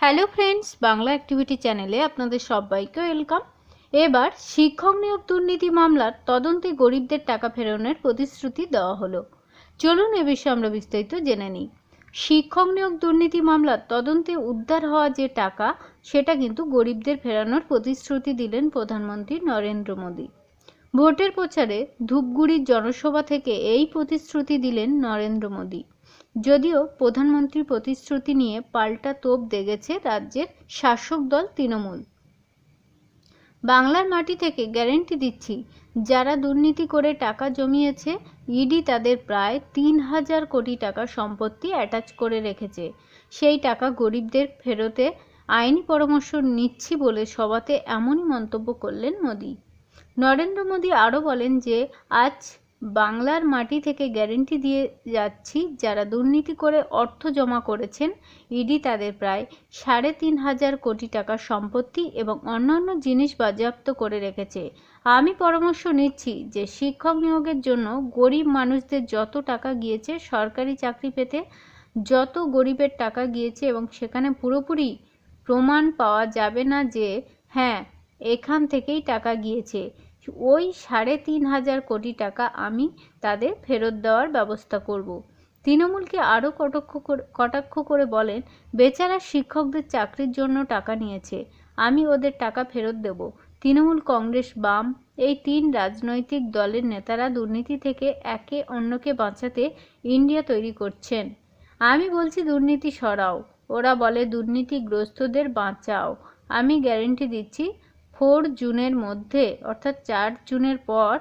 Hello friends, Bangla activity চ্যানেলে আপনাদের সবাইকে ওয়েলকাম। এবার শিক্ষক নিয়োগ দুর্নীতি মামলার তদন্তে গরিবদের টাকা ফেরানোর প্রতিশ্রুতি দেওয়া হলো। চলুন এ বিষয়ে আমরা বিস্তারিত জেনে নিই। শিক্ষক নিয়োগ দুর্নীতি মামলার তদন্তে উদ্ধার হওয়া যে টাকা, সেটা কিন্তু গরিবদের ফেরানোর প্রতিশ্রুতি দিলেন প্রধানমন্ত্রী নরেন্দ্র মোদী। ভোটের প্রচারে ধূপগুড়ির জনসভা থেকে এই প্রতিশ্রুতি দিলেন নরেন্দ্র মোদী। যদিও প্রধানমন্ত্রীর প্রতিশ্রুতি নিয়ে পাল্টা তোপ দেগেছে রাজ্যের শাসক দল তৃণমূল। বাংলার মাটি থেকে গ্যারেন্টি দিচ্ছি, যারা দুর্নীতি করে টাকা জমিয়েছে, ইডি তাদের প্রায় তিন হাজার কোটি টাকা সম্পত্তি অ্যাটাচ করে রেখেছে। সেই টাকা গরিবদের ফেরতে আইনি পরামর্শ নিচ্ছি বলে সভাতে এমনই মন্তব্য করলেন মোদী। নরেন্দ্র মোদী আরও বলেন যে, আজ বাংলার মাটি থেকে গ্যারেন্টি দিয়ে যাচ্ছি যারা দুর্নীতি করে অর্থ জমা করেছেন, ইডি তাদের প্রায় সাড়ে তিন হাজার কোটি টাকার সম্পত্তি এবং অন্যান্য জিনিস বাজেয়াপ্ত করে রেখেছে। আমি পরামর্শ নিচ্ছি যে শিক্ষক নিয়োগের জন্য গরিব মানুষদের যত টাকা গিয়েছে, সরকারি চাকরি পেতে যত গরিবের টাকা গিয়েছে এবং সেখানে পুরোপুরি প্রমাণ পাওয়া যাবে না যে হ্যাঁ এখান থেকেই টাকা গিয়েছে। ওই সাড়ে তিন হাজার কোটি টাকা আমি তাদের ফেরত দেওয়ার ব্যবস্থা করব। তৃণমূলকে আরও কটাক্ষ কটাক্ষ করে বলেন, বেচারা শিক্ষকদের চাকরির জন্য টাকা নিয়েছে, আমি ওদের টাকা ফেরত দেব। তৃণমূল কংগ্রেস বাম, এই তিন রাজনৈতিক দলের নেতারা দুর্নীতি থেকে একে অন্যকে বাঁচাতে ইন্ডিয়া তৈরি করছেন। আমি বলছি, দুর্নীতি সরাও। ওরা বলে, দুর্নীতিগ্রস্তদের বাঁচাও। আমি গ্যারেন্টি দিচ্ছি ফোর জুনের মধ্যে, অর্থাৎ চার জুনের পর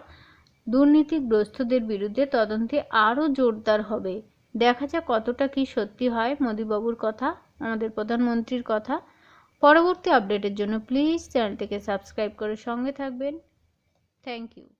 দুর্নীতিগ্রস্তদের বিরুদ্ধে তদন্তে আরও জোরদার হবে। দেখা যাক কতটা কি সত্যি হয়, মোদিবাবুর কথা, আমাদের প্রধানমন্ত্রীর কথা। পরবর্তী আপডেটের জন্য প্লিজ চ্যানেলটিকে সাবস্ক্রাইব করে সঙ্গে থাকবেন। Thank you